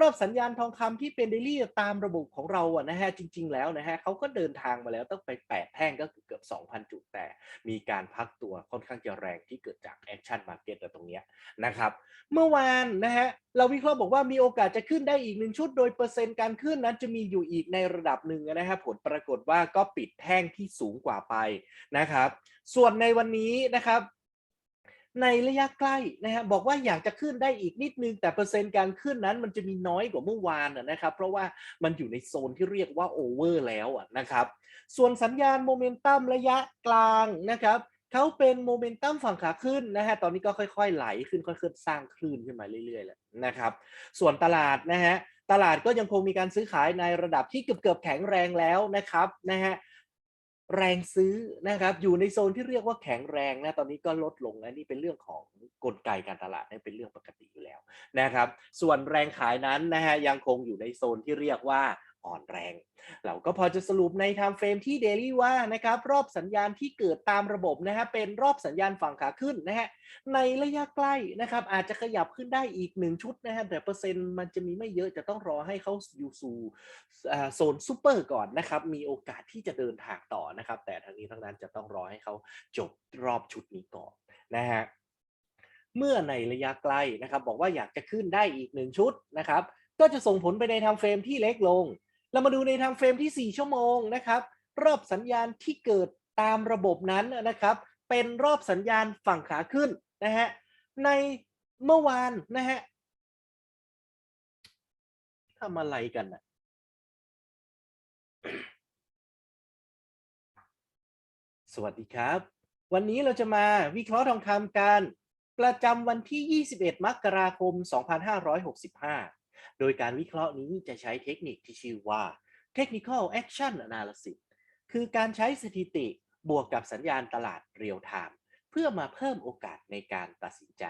รอบสัญญาณทองคำที่เป็นเดลี่ตามระบบของเราอะนะฮะจริง ๆ แล้วนะฮะเขาก็เดินทางมาแล้วต้องไปแปดแท่งก็คือเกือบ 2,000 จุดแต่มีการพักตัวค่อนข้างจะแรงที่เกิดจากแอคชั่นมาร์เก็ตตรงเนี้ยนะครับ เมื่อวานนะฮะเราวิเคราะห์บอกว่ามีโอกาสจะขึ้นได้อีกหนึ่งชุด โดยเปอร์เซ็นต์การขึ้นนั้นจะมีอยู่อีกในระดับหนึ่งนะฮะผลปรากฏว่าก็ปิดแท่งที่สูงกว่าไปนะครับ ส่วนในวันนี้นะครับ ในระยะใกล้นะฮะบอกว่าอยากจะขึ้นได้อีกนิดนึง แต่เปอร์เซ็นต์การขึ้นนั้นมันจะมีน้อยกว่าเมื่อวานนะครับ เพราะว่ามันอยู่ในโซนที่เรียกว่าโอเวอร์แล้วนะครับ ส่วนสัญญาณโมเมนตัมระยะกลางนะครับเขาเป็นโมเมนตัมฝั่งขาขึ้นนะฮะตอนนี้ก็ค่อยๆไหลขึ้นค่อยๆสร้างคลื่นขึ้นมาเรื่อยๆแหละนะครับ ส่วนตลาดนะฮะตลาดก็ยังคงมีการซื้อขายในระดับที่เกือบๆแข็งแรงแล้วนะครับนะฮะ แรงซื้อนะครับ อยู่ในโซนที่เรียกว่าแข็งแรงนะตอนนี้ก็ลดลงนะนี่เป็นเรื่องของกลไกการตลาดนี่เป็นเรื่องปกติอยู่แล้วนะครับ ส่วนแรงขายนั้นนะฮะยังคงอยู่ในโซนที่เรียกว่า อ่อนแรง เราก็พอจะสรุปใน time frame ที่ daily ว่านะครับรอบสัญญาณที่เกิดตามระบบนะฮะเป็นรอบสัญญาณฝั่งขาขึ้นนะฮะในระยะใกล้นะครับอาจจะขยับขึ้นได้อีกหนึ่งชุดนะฮะแต่เปอร์เซ็นต์มันจะมีไม่เยอะจะต้องรอให้เขาอยู่สู่โซนซูเปอร์ก่อนนะครับมีโอกาสที่จะเดินทางต่อนะครับแต่ทั้งนี้ทั้งนั้นจะต้องรอให้เขาจบรอบชุดนี้ก่อนนะฮะเมื่อในระยะใกล้นะครับบอกว่าอยากจะขึ้นได้อีกหนึ่งชุดนะครับก็จะส่งผลไปในทางเฟรมที่เล็กลง เรามาดูในทางเฟรมที่ 4 ชั่วโมงนะครับ รอบสัญญาณที่เกิดตามระบบนั้นนะครับ เป็นรอบสัญญาณฝั่งขาขึ้นนะฮะในเมื่อวานนะฮะทำอะไรกันนะสวัสดีครับ วันนี้เราจะมาวิเคราะห์ทองคำกัน ประจำวันที่ 21 มกราคม 2565 โดยการวิเคราะห์นี้จะใช้เทคนิคที่ชื่อว่า Technical Action Analysis คือการใช้สถิติบวกกับสัญญาณตลาดเรียลไทม์เพื่อมาเพิ่มโอกาสในการตัดสินใจ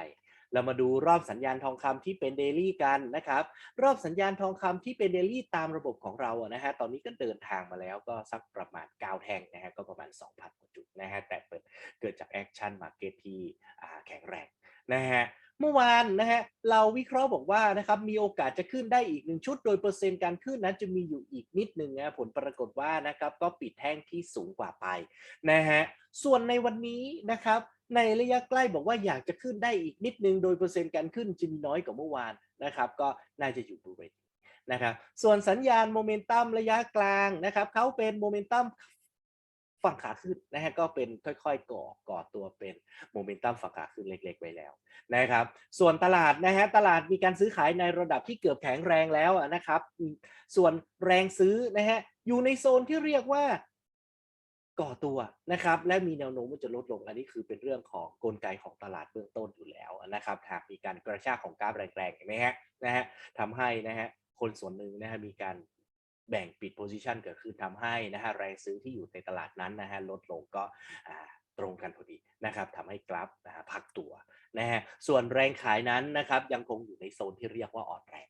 เรามาดูรอบสัญญาณทองคำที่เป็นเดลี่กันนะครับ รอบสัญญาณทองคำที่เป็นเดลี่ตามระบบของเราอะนะฮะตอนนี้ก็เดินทางมาแล้วก็สักประมาณ 9 แท่งนะฮะก็ประมาณ 2,000กว่าจุดนะฮะแต่เปิดเกิดจากแอคชั่นมาร์เก็ตที่แข็งแรงนะฮะ เมื่อวานนะฮะเราวิเคราะห์บอกว่านะครับมีโอกาสจะขึ้นได้อีกหนึ่งชุด โดยเปอร์เซ็นต์การขึ้นนั้นจะมีอยู่อีกนิดหนึ่งนะผลปรากฏว่านะครับก็ปิดแท่งที่สูงกว่าไปนะฮะส่วนในวันนี้นะครับในระยะใกล้บอกว่าอยากจะขึ้นได้อีกนิดนึง โดยเปอร์เซ็นต์การขึ้นจะมีน้อยกว่าเมื่อวานนะครับก็น่าจะอยู่บริเวณนี้นะครับส่วนสัญญาณโมเมนตัมระยะกลางนะครับเขาเป็นโมเมนตัม ฝั่งขาขึ้นนะฮะก็เป็นค่อยๆก่อก่อตัวเป็นโมเมนตัมฝั่งขาขึ้นเล็กๆไว้แล้วนะครับ ส่วนตลาดนะฮะตลาดมีการซื้อขายในระดับที่เกือบแข็งแรงแล้วอะนะครับ ส่วนแรงซื้อนะฮะอยู่ในโซนที่เรียกว่าก่อตัวนะครับและมีแนวโน้มว่าจะลดลงอันนี้คือเป็นเรื่องของกลไกของตลาดเบื้องต้นอยู่แล้วนะครับหากมีการกระชากของกราฟแรงๆเห็นไหมฮะนะฮะทำให้นะฮะคนส่วนหนึ่งนะฮะมีการ แบ่งปิดโพซิชันเกิดขึ้นทำให้นะฮะแรงซื้อที่อยู่ในตลาดนั้นนะฮะลดลงก็ตรงกันพอดีนะครับทำให้กราฟนะฮะพักตัวนะฮะส่วนแรงขายนั้นนะครับยังคงอยู่ในโซนที่เรียกว่าอ่อนแรง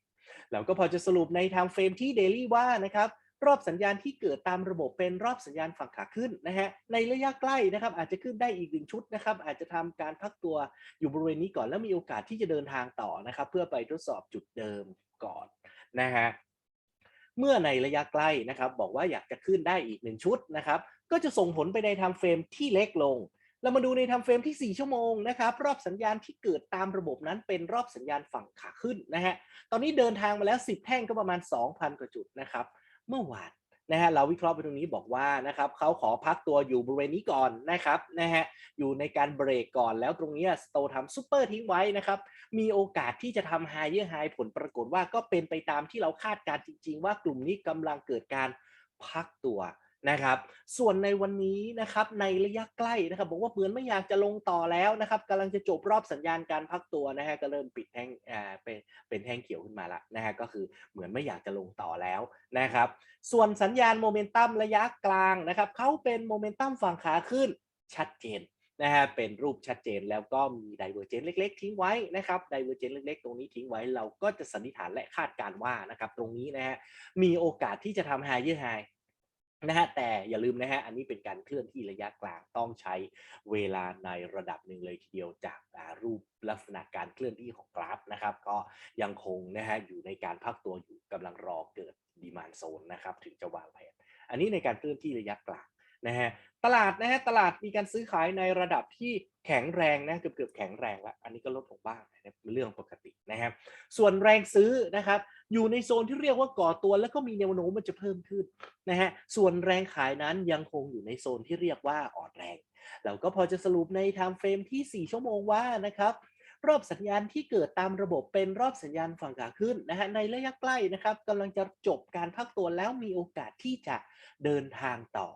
เราก็พอจะสรุปใน time frame ที่ daily ว่านะครับรอบสัญญาณที่เกิดตามระบบเป็นรอบสัญญาณฝั่งขาขึ้นนะฮะในระยะใกล้นะครับอาจจะขึ้นได้อีกหนึ่งชุดนะครับอาจจะทำการพักตัวอยู่บริเวณนี้ก่อนแล้วมีโอกาสที่จะเดินทางต่อนะครับเพื่อไปทดสอบจุดเดิมก่อนนะฮะ เมื่อในระยะใกล้นะครับ บอกว่าอยากจะขึ้นได้อีกหนึ่งชุดนะครับ ก็จะส่งผลไปในไทม์เฟรมที่เล็กลง เรามาดูในทำเฟรมที่ 4 ชั่วโมงนะครับ รอบสัญญาณที่เกิดตามระบบนั้นเป็นรอบสัญญาณฝั่งขาขึ้นนะฮะ ตอนนี้เดินทางมาแล้ว 10 แท่งก็ประมาณ 2,000 กว่าจุดนะครับ เมื่อวาน นะฮะเราวิเคราะห์ไปตรงนี้บอกว่านะครับเขาขอพักตัวอยู่บริเวณนี้ก่อนนะครับนะฮะอยู่ในการเบรกก่อนแล้วตรงนี้สโตทำซูเปอร์ทิ้งไว้นะครับมีโอกาสที่จะทำไฮเยอร์ไฮผลปรากฏว่าก็เป็นไปตามที่เราคาดการณ์จริง ๆ ว่ากลุ่มนี้กำลังเกิดการพักตัว นะครับส่วนในวันนี้นะครับในระยะใกล้นะครับบอกว่าเหมือนไม่อยากจะลงต่อแล้วนะครับกำลังจะจบรอบสัญญาณการพักตัวนะฮะก็เริ่มปิดแท่งอ่าเป็นเป็นแท่งเขียวขึ้นมาละนะฮะก็คือเหมือนไม่อยากจะลงต่อแล้วนะครับส่วนสัญญาณโมเมนตัมระยะกลางนะครับเขาเป็นโมเมนตัมฝั่งขาขึ้นชัดเจนนะฮะเป็นรูปชัดเจนแล้วก็มีไดเวอร์เจนเล็ก ๆ ทิ้งไว้นะครับไดเวอร์เจนเล็ก ๆ ตรงนี้ทิ้งไว้เราก็จะสันนิษฐานและคาดการว่านะครับตรงนี้นะฮะมีโอกาสที่จะทำ higher high นะฮะแต่อย่าลืมนะฮะอันนี้เป็นการเคลื่อนที่ระยะกลางต้องใช้เวลาในระดับหนึ่งเลยทีเดียวจากรูปลักษณะการเคลื่อนที่ของกราฟนะครับ ก็ยังคงนะฮะอยู่ในการพักตัวอยู่กำลังรอเกิดดีมานโซนนะครับถึงจะวางแผนอันนี้ในการเคลื่อนที่ระยะกลางนะฮะตลาดนะฮะตลาดมีการซื้อขายในระดับที่แข็งแรงนะเกือบเกือบๆแข็งแรงละอันนี้ก็ลดลงบ้างนะเป็นเรื่องปกตินะครับส่วนแรงซื้อนะครับ อยู่ในโซนที่เรียกว่าก่อตัว แล้วก็มีแนวโน้มมันจะเพิ่มขึ้นนะฮะส่วนแรงขายนั้นยังคงอยู่ในโซนที่เรียกว่าอ่อนแรงเราก็พอจะสรุปในไทม์เฟรมที่ 4 ชั่วโมงว่านะครับรอบสัญญาณที่เกิดตามระบบเป็นรอบสัญญาณฝั่งขาขึ้นนะฮะในระยะใกล้นะครับกำลังจะจบการพักตัวแล้วมีโอกาสที่จะเดินทางต่อ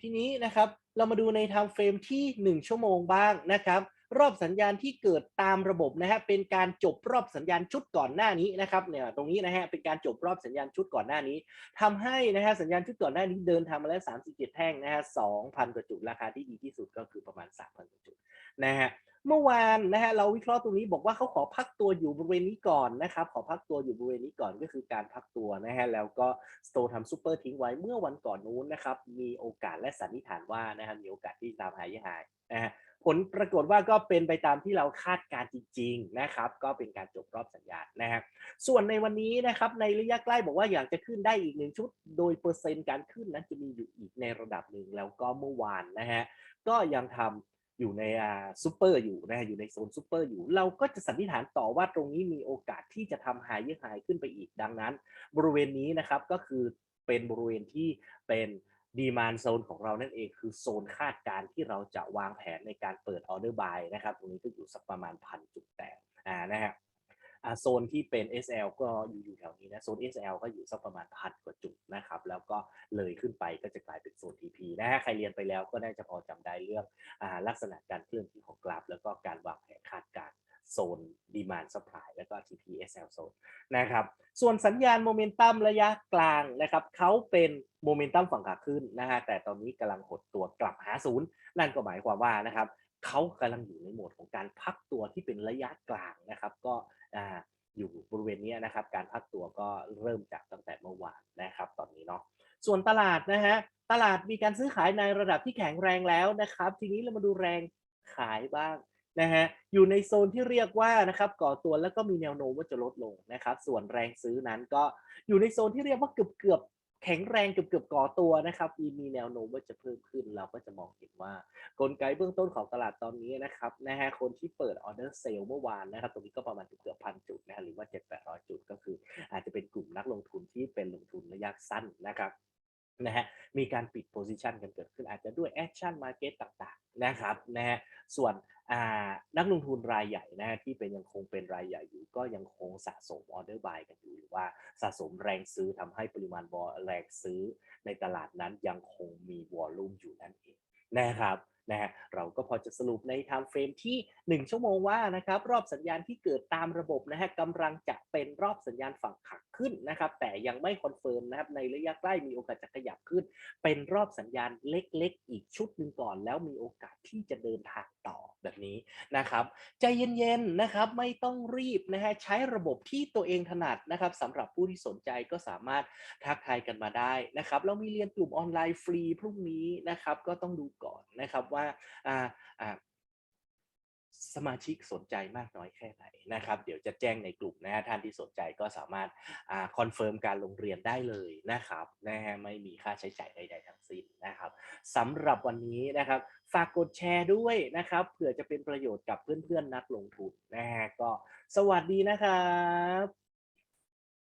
ทีนี้นะครับเรามาดูในไทม์เฟรมที่ 1 ชั่วโมงบ้างนะครับ รอบสัญญาณที่เกิดตามระบบนะฮะเป็นการจบรอบสัญญาณชุดก่อนหน้านี้นะครับเนี่ยตรงนี้นะฮะเป็นการจบรอบสัญญาณชุดก่อนหน้านี้ทำให้นะฮะสัญญาณชุดก่อนหน้านี้เดินทางมาแล้ว 37 แท่งนะฮะ2,000กว่าจุดราคาที่ดีที่สุดก็คือประมาณ 3,000กว่าจุดนะฮะเมื่อวานนะฮะเราวิเคราะห์ตรงนี้บอกว่าเขาขอพักตัวอยู่บริเวณนี้ก่อนนะครับขอพักตัวอยู่บริเวณนี้ก่อนก็คือการพักตัวนะฮะแล้วก็สโตทำซูเปอร์ทิ้งไว้เมื่อวันก่อนนู้นนะครับมีโอกาสและสันนิษฐานว่านะฮะมีโอกาสที่จะทำหายหายนะฮะผลปรากฏว่าก็เป็นไปตามที่เราคาดการณ์จริง ๆ นะครับ ก็เป็นการจบรอบสัญญาณนะครับส่วนในวันนี้นะครับในระยะใกล้บอกว่าอยากจะขึ้นได้อีกหนึ่งชุด โดยเปอร์เซ็นต์การขึ้นนั้นจะมีอยู่อีกในระดับหนึ่งแล้วก็เมื่อวานนะฮะก็ยังทำอยู่ในอ่าซูเปอร์อยู่นะฮะอยู่ในโซนซูเปอร์อยู่ เราก็จะสันนิษฐานต่อว่าตรงนี้มีโอกาสที่จะทำหายยังหายขึ้นไปอีกดังนั้น บริเวณนี้นะครับก็คือเป็นบริเวณที่เป็น ดีมานโซนของเรานั่นเองคือโซนคาดการที่เราจะวางแผนในการเปิดออเดอร์บายนะครับตรงนี้ก็อยู่สักประมาณพันจุดแต่อ่านะฮะอ่าโซนที่เป็น SL ก็อยู่อยู่แถวนี้นะโซน SL ก็อยู่สักประมาณพันกว่าจุดนะครับแล้วก็เลยขึ้นไปก็จะกลายเป็นโซน TP นะฮะใครเรียนไปแล้วก็น่าจะพอจำได้เรื่องอลักษณะการเคลื่อนที่ของกราฟ แล้วก็การวางแผนคาดการโซน demand supply แล้วก็ TP SL โซนนะครับ ส่วนสัญญาณโมเมนตัมระยะกลางนะครับเขาเป็นโมเมนตัมฝั่งขาขึ้นนะฮะแต่ตอนนี้กำลังหดตัวกลับหาศูนย์นั่นก็หมายความว่านะครับเขากำลังอยู่ในโหมดของการพักตัวที่เป็นระยะกลางนะครับ ก็อ่าอยู่บริเวณนี้นะครับ การพักตัวก็เริ่มจากตั้งแต่เมื่อวานนะครับ ตอนนี้เนาะส่วนตลาดนะฮะตลาดมีการซื้อขายในระดับที่แข็งแรงแล้วนะครับ ทีนี้เรามาดูแรงขายบ้าง นะฮะอยู่ในโซนที่เรียกว่านะครับก่อตัวแล้วก็มีแนวโน้มว่าจะลดลงนะครับส่วนแรงซื้อนั้นก็อยู่ในโซนที่เรียกว่าเกือบเกือบแข็งแรงเกือบเกือบก่อตัวนะครับมีมีแนวโน้มว่าจะเพิ่มขึ้น เราก็จะมองเห็นว่ากลไกเบื้องต้นของตลาดตอนนี้นะครับนะฮะคนที่เปิดออเดอร์เซลเมื่อวานนะครับ ตรงนี้ก็ประมาณเกือบพันจุดนะฮะหรือว่า7 8 0 0 จุดก็คือ อาจจะเป็นกลุ่มนักลงทุนที่เป็นลงทุนระยะสั้นนะครับ นะฮะมีการปิดโพซิชันกันเกิดขึ้นอาจจะด้วยแอคชั่นมาเก็ตต่างๆนะครับนะฮะส่วนนักลงทุนรายใหญ่นะที่เป็นยังคงเป็นรายใหญ่อยู่ ก็ยังคงสะสมออเดอร์บายกันอยู่หรือว่าสะสมแรงซื้อทำให้ปริมาณบอแรงซื้อในตลาดนั้นยังคงมีวอลลุ่มอยู่นั่นเองนะครับ นะฮะเราก็พอจะสรุปในไทม์เฟรมที่ 1 ชั่วโมงว่านะครับรอบสัญญาณที่เกิดตามระบบนะฮะกำลังจะเป็นรอบสัญญาณฝั่งขักขึ้นนะครับแต่ยังไม่คอนเฟิร์มนะครับในระยะใกล้มีโอกาสจะขยับขึ้น เป็นรอบสัญญาณเล็กๆ อีกชุดหนึ่งก่อน แล้วมีโอกาสที่จะเดินทางต่อแบบนี้นะครับใจเย็นๆนะครับไม่ต้องรีบนะฮะใช้ระบบที่ตัวเองถนัดนะครับสำหรับผู้ที่สนใจก็สามารถทักทายกันมาได้นะครับเรามีเรียนกลุ่มออนไลน์ฟรีพรุ่งนี้นะครับก็ต้องดูก่อนนะครับว่าอ่าสมาชิกสนใจมากน้อยแค่ไหนนะครับ เดี๋ยวจะแจ้งในกลุ่มนะฮะท่านที่สนใจก็สามารถคอนเฟิร์มการลงเรียนได้เลยนะครับนะฮะไม่มีค่าใช้จ่ายใดๆทั้งสิ้นนะครับสำหรับวันนี้นะครับ ฝากกดแชร์ด้วยนะครับเผื่อจะเป็นประโยชน์กับเพื่อนๆนักลงทุนนะฮะก็สวัสดีนะครับ